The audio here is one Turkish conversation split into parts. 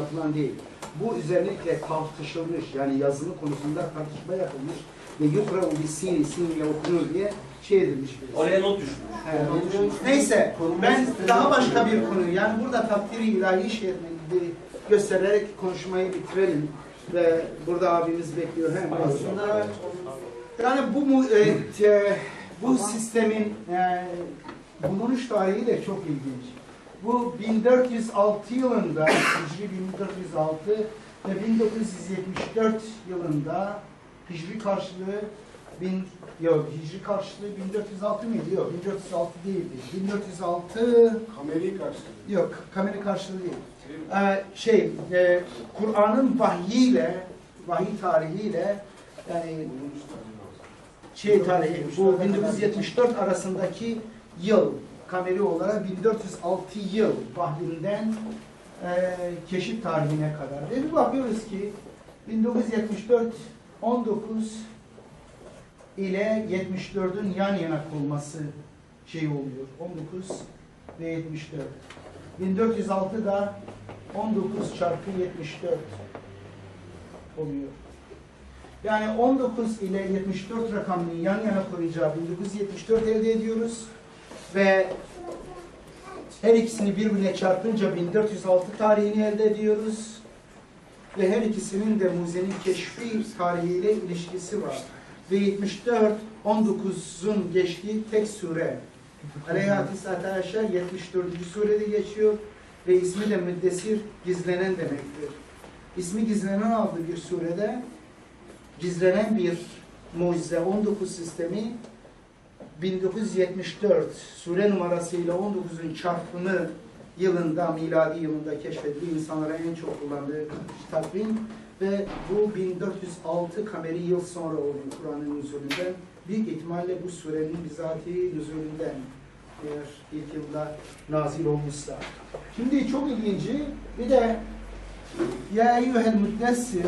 yapılan değil. Bu özellikle tartışılmış yani yazılı konusunda tartışma yapılmış ve yukra bir sin, sin ile okunur diye şey edilmiş. Oraya not düşmüş. Evet. Neyse ben daha başka bir konu yani burada takdiri ilahi şeklinde göstererek konuşmayı bitirelim ve burada abimiz bekliyor hem aslında yani bu e, bu sistemin e, bulunuş tarihi de çok ilginç. Bu 1406 yılında Hicri 1406 ve 1974 yılında Hicri karşılığı bin, yok Hicri karşılığı 1406 mıydı? Yok 1406 değildi. 1406 Kameri karşılığı. yok kamera karşılığı değil. Ee, şey e, Kur'an'ın vahyiyle vahiy tarihiyle yani şey tarihi bu 1974 arasındaki yıl kameri olarak 1406 yıl vahyinden e, keşif tarihine kadar. Ve bir bakıyoruz ki 1974 19 ile 74'ün yan yana kurulması şey oluyor. 19 ve 74. 1406'da 19 çarpı 74 oluyor. Yani 19 ile 74 rakamını yan yana koyacağı 1974 elde ediyoruz. Ve her ikisini birbirine çarpınca 1406 tarihini elde ediyoruz. Ve her ikisinin de Muze'nin keşfi tarihiyle ilişkisi var. Ve 74, 19'un geçtiği tek sure. Aleyhatis Ataşa 74. surede geçiyor ve ismi de müddessir gizlenen demektir. İsmi gizlenen adlı bir surede gizlenen bir mucize 19 sistemi 1974 sure numarasıyla 19'un çarpımı yılında, miladi yılında keşfedildi. İnsanlara en çok kullandığı takvim ve bu 1406 kameri yıl sonra oluyor Kur'an'ın nüzulünden. Büyük ihtimalle bu surenin bizatihi nüzulünden eğer ilk yılda nazil olmuşsa. Şimdi çok ilginci bir de Ya eyyuhel müddessir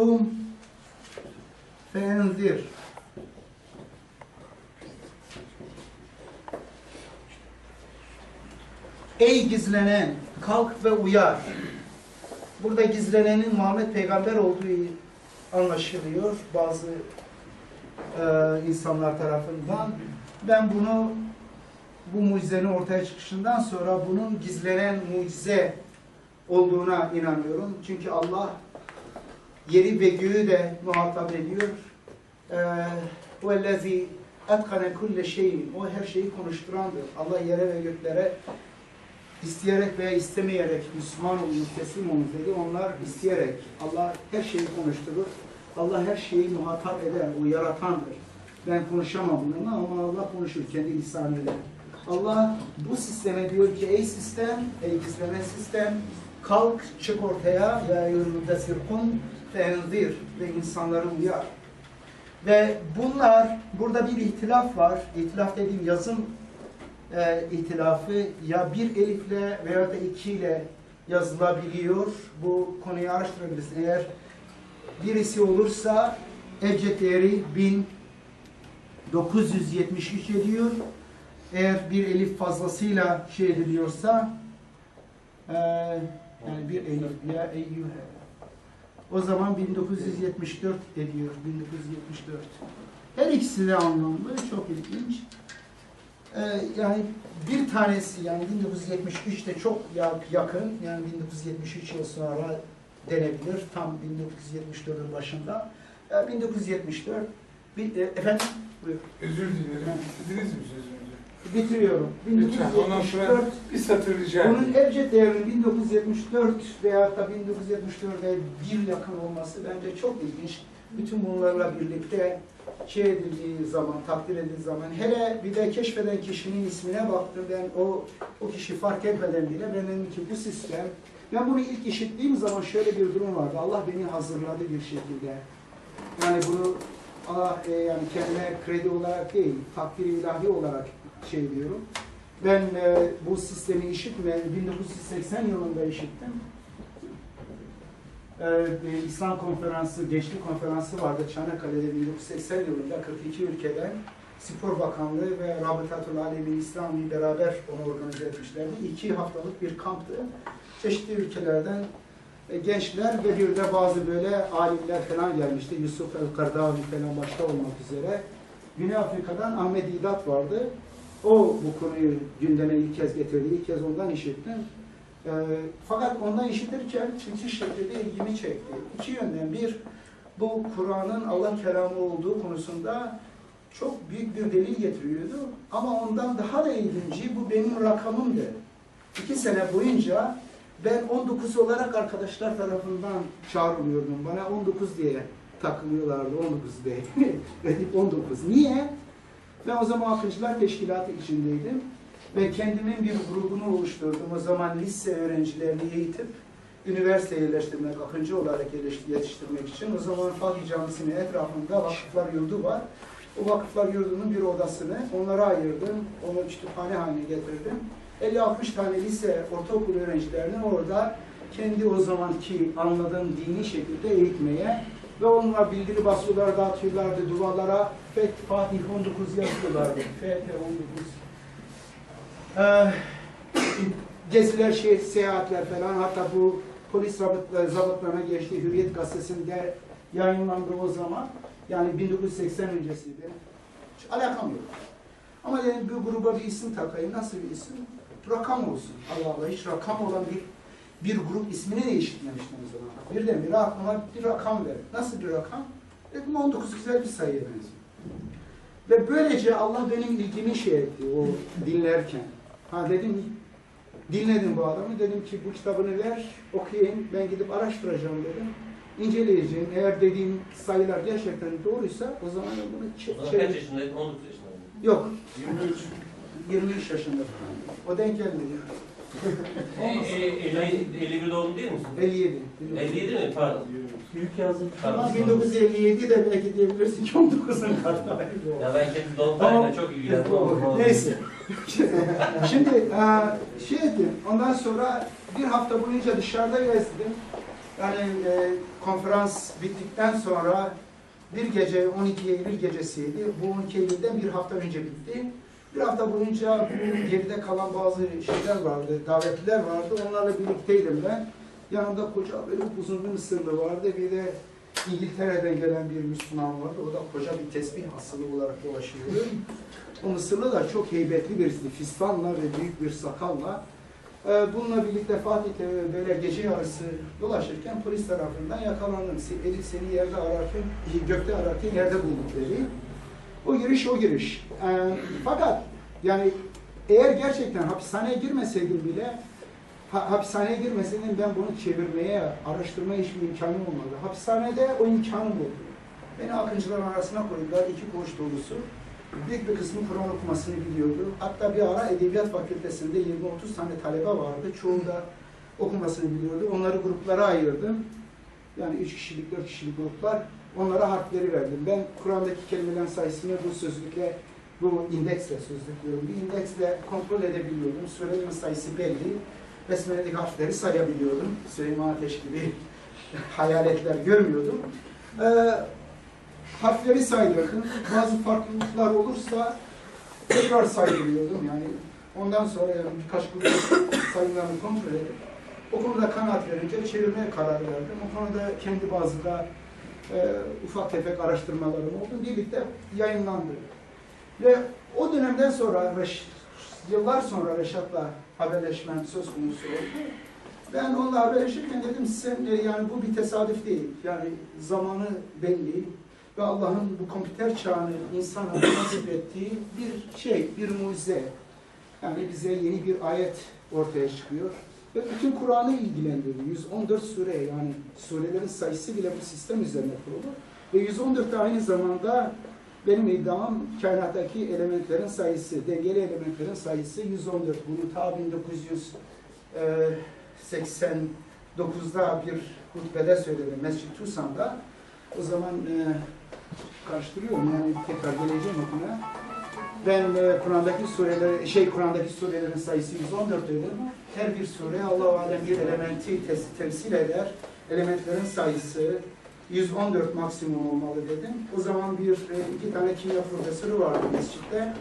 Um fenzir Ey gizlenen kalk ve uyar. Burada gizlenenin Muhammed Peygamber olduğu anlaşılıyor bazı e, insanlar tarafından. Ben bunu bu mucizenin ortaya çıkışından sonra bunun gizlenen mucize olduğuna inanıyorum. Çünkü Allah yeri ve göğü de muhatap ediyor. وَالَّذ۪ي اَتْقَنَ كُلَّ şeyin O her şeyi konuşturandır. Allah yere ve göklere isteyerek veya istemeyerek Müslüman olun, teslim olun dedi. Onlar isteyerek. Allah her şeyi konuşturur. Allah her şeyi muhatap eder. O yaratandır. Ben konuşamam bununla ama Allah konuşur kendi lisanıyla. Allah bu sisteme diyor ki ey sistem, ey gizlenen sistem kalk çık ortaya ve yolunda sirkun fenzir ve insanları uyar. Ve bunlar, burada bir ihtilaf var. İhtilaf dediğim yazım e, ihtilafı ya bir elifle veya da iki ile yazılabiliyor. Bu konuyu araştırabilirsin. Eğer birisi olursa ebced değeri 1973 ediyor. Eğer bir elif fazlasıyla şey ediliyorsa e, yani bir elif ya eyyühe o zaman 1974 ediyor. 1974. Her ikisi de anlamlı. Çok ilginç. Ee, yani bir tanesi yani 1973 de çok ya- yakın. Yani 1973 yıl sonra denebilir. Tam 1974'ün başında. Ya 1974 bir, efendim buyur. Özür dilerim. Bitirdiniz mi sözünüzü? Bitiriyorum. Lütfen ondan sonra 1974 bir satır rica Bunun. Ercet değerinin 1974 veya da 1974'e bir yakın olması bence çok ilginç. Bütün bunlarla birlikte şey edildiği zaman, takdir edildiği zaman, hele bir de keşfeden kişinin ismine baktım ben o o kişi fark etmeden bile ben dedim ki bu sistem, ben bunu ilk işittiğim zaman şöyle bir durum vardı. Allah beni hazırladı bir şekilde. Yani bunu Allah e, yani kendine kredi olarak değil, takdir ilahi olarak şey diyorum. Ben e, bu sistemi işitme 1980 yılında işittim. e, İslam konferansı, gençlik konferansı vardı Çanakkale'de 1980 yılında 42 ülkeden Spor Bakanlığı ve Rabıtatul Alemin İslami beraber onu organize etmişlerdi. İki haftalık bir kamptı. Çeşitli ülkelerden e, gençler ve bir de bazı böyle alimler falan gelmişti. Yusuf el-Kardavi falan başta olmak üzere. Güney Afrika'dan Ahmet İdat vardı. O bu konuyu gündeme ilk kez getirdi. İlk kez ondan işittim. E, fakat ondan işitirken müthiş şekilde ilgimi çekti. İki yönden. Bir, bu Kur'an'ın Allah kelamı olduğu konusunda çok büyük bir delil getiriyordu. Ama ondan daha da ilginci bu benim rakamımdı. İki sene boyunca ben 19 olarak arkadaşlar tarafından çağrılıyordum. Bana 19 diye takılıyorlardı 19 diye. Dedim 19. Niye? Ben o zaman Akıncılar Teşkilatı içindeydim. Ve kendimin bir grubunu oluşturdum. O zaman lise öğrencilerini eğitip üniversiteye yerleştirmek, akıncı olarak yetiştirmek için. O zaman Fatih Camisi'nin etrafında vakıflar yurdu var. O vakıflar yurdunun bir odasını onlara ayırdım. Onu kütüphane haline getirdim. 50-60 tane lise, ortaokul öğrencilerini orada kendi o zamanki anladığım dini şekilde eğitmeye ve onlara bildiri basıyorlar, dağıtıyorlardı duvarlara. Fatih 19 yazıyorlardı. FT 19. Ee, geziler, şey, seyahatler falan hatta bu polis rabıtları, zabıtlarına geçti. Hürriyet gazetesinde yayınlandı o zaman. Yani 1980 öncesiydi. Hiç alakam yok. Ama dedim bir gruba bir isim takayım. Nasıl bir isim? Rakam olsun. Allah Allah hiç rakam olan bir bir grup ismini de işitmemiştim o zaman. Birdenbire aklıma bir rakam ver. Nasıl bir rakam? Dedim 19 güzel bir sayıya benziyor. Ve böylece Allah benim ilgimi şey etti o dinlerken. Ha dedim dinledim bu adamı. Dedim ki bu kitabını ver okuyayım. Ben gidip araştıracağım dedim. İnceleyeceğim. Eğer dediğim sayılar gerçekten doğruysa o zaman ben bunu O ç- zaman çevir- kaç yaşındaydın? 19 yaşındaydın. Yok. 23. 23 yaşında falan. O denk gelmedi. E, e, 50, 51 doğumlu değil misin? 57. 57 mi? Pardon. Büyük yazım. Ama Pardon. 1957 de belki diyebilirsin ki 19'un kartı. Ya ben kendi doğum Tamam. tarihine çok ilgilendim. Neyse. Şimdi e, şey ettim. Ondan sonra bir hafta boyunca dışarıda gezdim. Yani e, konferans bittikten sonra bir gece 12 Eylül gecesiydi. Bu 12 Eylül'den bir hafta önce bitti. Bir hafta boyunca geride kalan bazı şeyler vardı, davetliler vardı. Onlarla birlikteydim ben. Yanımda koca böyle uzun bir Mısırlı vardı. Bir de İngiltere'den gelen bir Müslüman vardı. O da koca bir tesbih asılı olarak dolaşıyordu. O Mısırlı da çok heybetli birisi. Fistanla ve büyük bir sakalla. Ee, Bununla birlikte Fatih'te böyle gece yarısı dolaşırken polis tarafından yakalandım. Eli seni yerde ararken, gökte ararken yerde bulduk dedi. O giriş o giriş. Ee, fakat yani eğer gerçekten hapishaneye girmeseydim bile ha, hapishaneye girmeseydim ben bunu çevirmeye, araştırmaya hiçbir imkanım olmadı. Hapishanede o imkanım oldu. Beni akıncıların arasına koydular, iki koğuş dolusu. Büyük bir kısmı Kur'an okumasını biliyordu. Hatta bir ara Edebiyat Fakültesinde 20-30 tane talebe vardı. Çoğu da okumasını biliyordu. Onları gruplara ayırdım. Yani 3 kişilik, 4 kişilik gruplar. Onlara harfleri verdim. Ben Kur'an'daki kelimelerin sayısını bu sözlükle, bu indeksle sözlük Bir indeksle kontrol edebiliyordum. Surelerin sayısı belli. Besmele'deki harfleri sayabiliyordum. Süleyman Ateş gibi hayaletler görmüyordum. Ee, harfleri saydırdım. Bazı farklılıklar olursa tekrar saydırıyordum yani. Ondan sonra yani birkaç grup sayılarını kontrol edip o konuda kanaat verince çevirmeye karar verdim. O konuda kendi bazı da e, ufak tefek araştırmalarım oldu. Birlikte yayınlandı. Ve o dönemden sonra, Reş, yıllar sonra Reşat'la haberleşmem söz konusu oldu. Ben onunla haberleşirken dedim sen e, yani bu bir tesadüf değil. Yani zamanı belli ve Allah'ın bu kompüter çağını insana nasip ettiği bir şey, bir mucize. Yani bize yeni bir ayet ortaya çıkıyor. Ve bütün Kur'an'ı ilgilendiriyor. 114 sure yani surelerin sayısı bile bu sistem üzerine kurulu. Ve 114 de aynı zamanda benim iddiam kainattaki elementlerin sayısı, dengeli elementlerin sayısı 114. Bunu ta 1989'da bir hutbede söyledim Mescid Tusam'da. O zaman e, karıştırıyorum yani tekrar geleceğim o konuya. Ben e, Kur'an'daki sureler, şey Kur'an'daki surelerin sayısı 114 dedim. Her bir sure Allah alem bir elementi tes- temsil eder elementlerin sayısı 114 maksimum olmalı dedim. O zaman bir e, iki tane kimya profesörü vardı mescitte.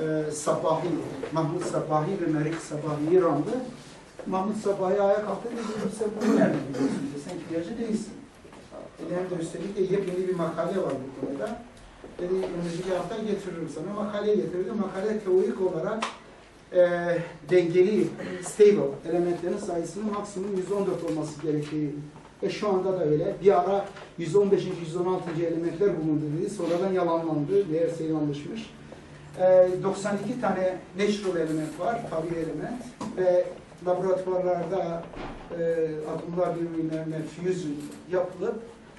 E, Sabahi, Mahmut Sabahi ve Merik Sabahi İran'dı. Mahmut Sabahi ayağa kalktı dedi, sen bunu nereden biliyorsun? Sen kimyacı değilsin. Dedi, hem üstelik de yepyeni bir makale var bu konuda. Dedi, önümüzdeki hafta getiririm sana. Makale getirdi. Makale teorik olarak e, dengeli, stable elementlerin sayısının maksimum 114 olması gerektiği ve şu anda da öyle. Bir ara 115. 116. elementler bulundu dedi. Sonradan yalanlandı. Meğerse yanlışmış. E, 92 tane natural element var, tabi element ve laboratuvarlarda e, atomlar birbirlerine fusion yapılıp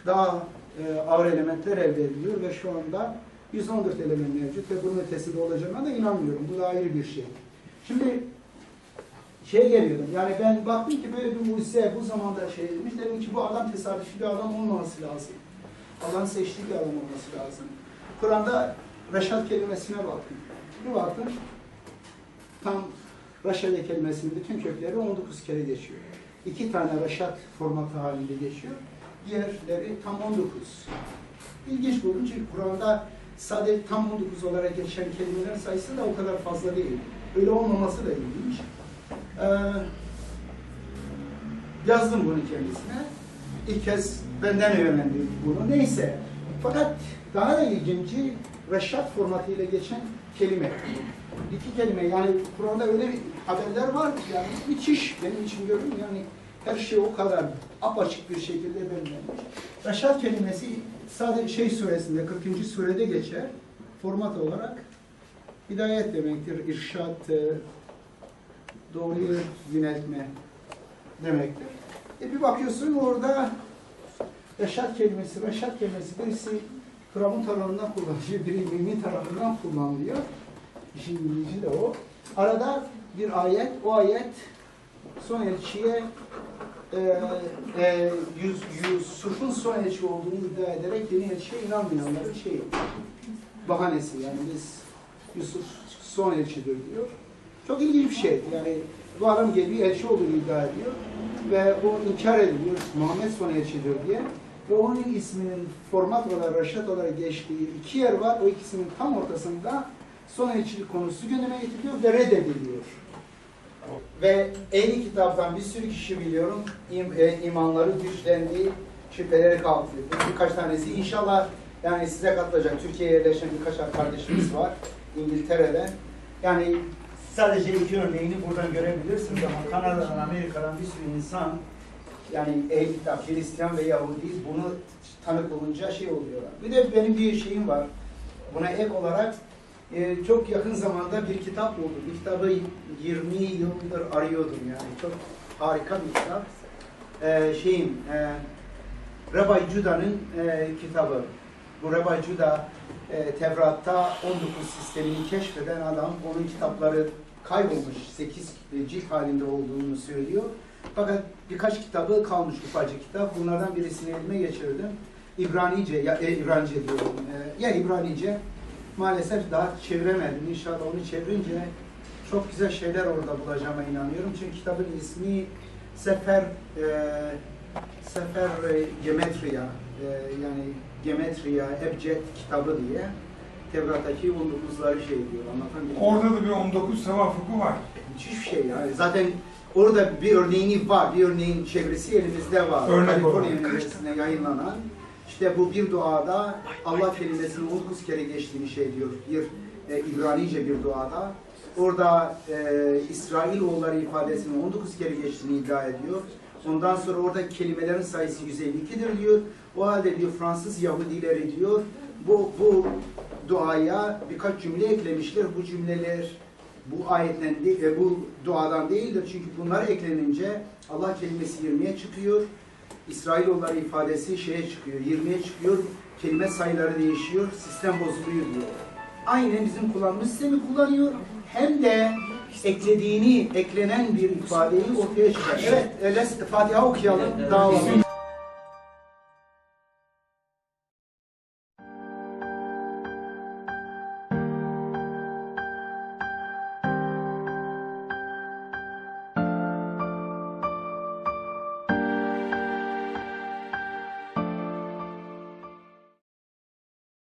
daha e, ağır elementler elde ediliyor ve şu anda 114 element mevcut ve bunun ötesi de olacağına da inanmıyorum. Bu da ayrı bir şey. Şimdi şey geliyordum, yani ben baktım ki böyle bir mucize bu zamanda şey edilmiş. Dedim ki bu adam tesadüfi bir adam olmaması lazım. Allah'ın seçtiği bir adam olması lazım. Kur'an'da reşat kelimesine baktım. Bir baktım, tam reşade kelimesinin bütün kökleri 19 kere geçiyor. İki tane reşat formatı halinde geçiyor. Diğerleri tam 19. İlginç buldum çünkü Kur'an'da sadece tam 19 olarak geçen kelimelerin sayısı da o kadar fazla değil. Öyle olmaması da ilginç. Ee, yazdım bunu kendisine. İlk kez benden öğrendi bunu. Neyse. Fakat daha da ilginci reşat formatıyla geçen kelime. İki kelime yani Kur'an'da öyle haberler var ki yani müthiş benim için gördüm yani her şey o kadar apaçık bir şekilde belirlenmiş. Reşat kelimesi sadece şey suresinde 40. surede geçer format olarak hidayet demektir. İrşat, doğruyu yöneltme demektir. E bir bakıyorsun orada reşat kelimesi, reşat kelimesi birisi Firavun tarafından kullanılıyor, biri mümin tarafından kullanılıyor. İşin ilginci de o. Arada bir ayet, o ayet son elçiye e, e, Yus, Yusuf'un son elçi olduğunu iddia ederek yeni elçiye inanmayanların şeyi, bahanesi yani biz Yusuf son elçidir diyor. Çok ilginç bir şey. Yani bu adam geliyor, elçi olduğunu iddia ediyor ve o inkar ediliyor, Muhammed son elçidir diye. Ve onun isminin format olarak, reşat olarak geçtiği iki yer var. O ikisinin tam ortasında son elçilik konusu gündeme getiriliyor ve reddediliyor. Ve ehli kitaptan bir sürü kişi biliyorum im, e, imanları güçlendi, şüpheleri kalktı. Birkaç tanesi inşallah yani size katılacak. Türkiye'ye yerleşen birkaç kardeşimiz var İngiltere'de. Yani sadece iki örneğini buradan görebilirsiniz ama Kanada'dan, Amerika'dan bir sürü insan yani ehli kitap, Hristiyan ve Yahudi bunu tanık olunca şey oluyorlar. Bir de benim bir şeyim var. Buna ek olarak e, çok yakın zamanda bir kitap buldum. Bir kitabı 20 yıldır arıyordum yani. Çok harika bir kitap. E, şeyin, e, Rabbi Juda'nın e, kitabı. Bu Rabbi Juda e, Tevrat'ta 19 sistemini keşfeden adam. Onun kitapları kaybolmuş. 8 cilt halinde olduğunu söylüyor. Fakat birkaç kitabı kalmış ufacık kitap. Bunlardan birisini elime geçirdim. İbranice, ya e, İbranice diyorum. E, ya İbranice maalesef daha çeviremedim. İnşallah onu çevirince çok güzel şeyler orada bulacağıma inanıyorum. Çünkü kitabın ismi Sefer e, Sefer e, Gemetria e, yani Gemetria Ebced kitabı diye Tevrat'taki 19'ları şey diyor. Anlatan Orada da bir 19 tevaffuku var. Müthiş bir şey yani. Zaten orada bir örneğini var. Bir örneğin çevresi elimizde var. Örnek Kaliforniya. Üniversitesi'nde yayınlanan. İşte bu bir duada Allah kelimesinin 19 kere geçtiğini şey diyor. Bir e, İbranice bir duada. Orada e, İsrailoğulları ifadesinin 19 kere geçtiğini iddia ediyor. Ondan sonra orada kelimelerin sayısı 152'dir diyor. O halde diyor Fransız Yahudileri diyor bu, bu duaya birkaç cümle eklemişler. Bu cümleler bu ayetten e, bu duadan değildir. Çünkü bunlar eklenince Allah kelimesi 20'ye çıkıyor. İsrailoğulları ifadesi şeye çıkıyor, 20'ye çıkıyor. Kelime sayıları değişiyor, sistem bozuluyor diyor. Aynen bizim kullandığımız sistemi kullanıyor. Hem de eklediğini, eklenen bir ifadeyi ortaya çıkar. Evet, Fatiha okuyalım. Dağılalım.